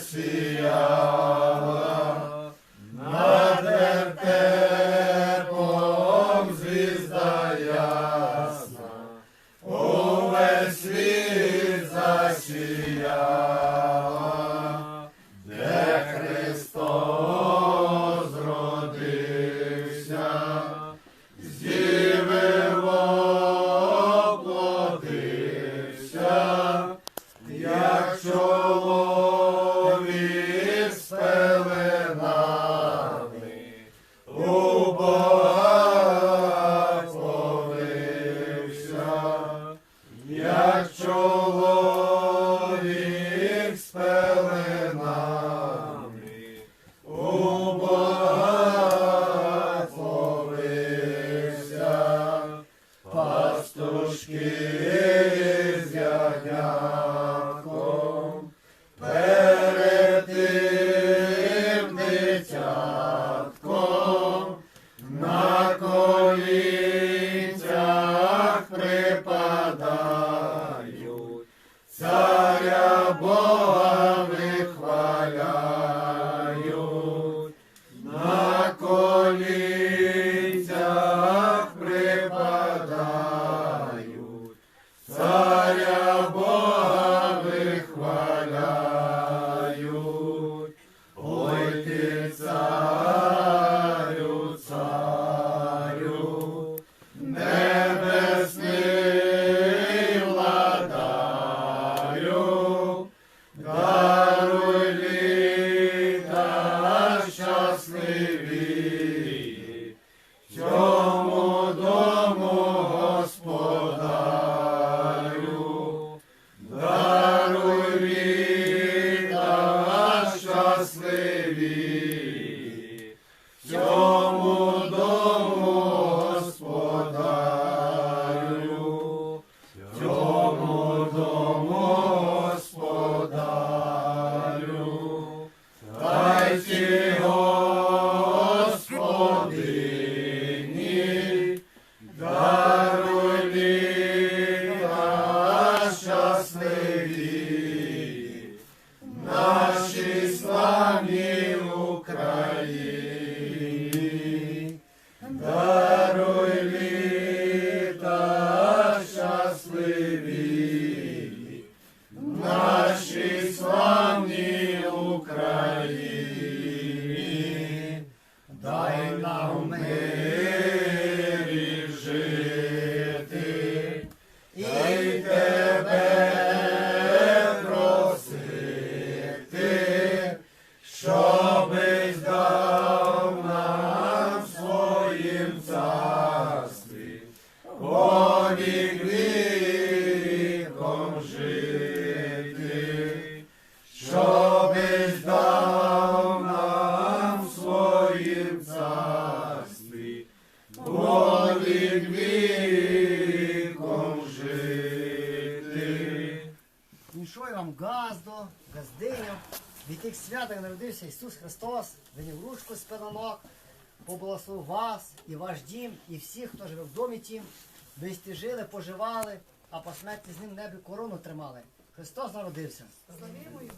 засіяла, над вертепом звізда ясна, пастушки даруй літа щасливі, нашій славній Україні, даруй літа щасливі, нашій славній Україні, Від яких святах народився Ісус Христос, винів ручку з пенонок, поблагословив вас і ваш дім, і всіх, хто живе в домі тім, ви сте жили, поживали, а по смерті з ним в небі корону тримали. Христос народився. Славімо його.